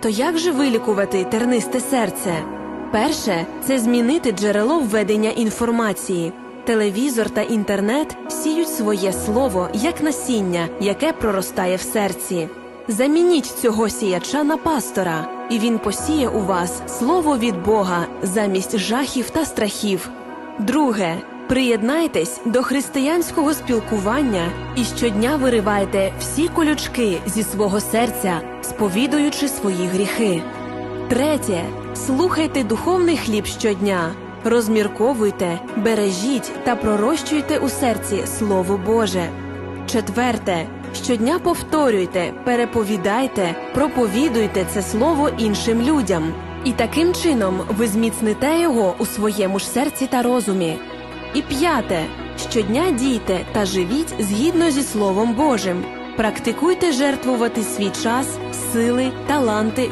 То як же вилікувати тернисте серце? Перше це змінити джерело введення інформації. Телевізор та інтернет сіють своє слово як насіння, яке проростає в серці. Замініть цього сіяча на пастора, і він посіє у вас слово від Бога замість жахів та страхів. Друге. Приєднайтесь до християнського спілкування і щодня виривайте всі колючки зі свого серця, сповідуючи свої гріхи. Третє. Слухайте духовний хліб щодня. Розмірковуйте, бережіть та пророщуйте у серці Слово Боже. Четверте. Щодня повторюйте, переповідайте, проповідуйте це слово іншим людям. І таким чином ви зміцните його у своєму ж серці та розумі. І п'яте. Щодня дійте та живіть згідно зі Словом Божим. Практикуйте жертвувати свій час, сили, таланти,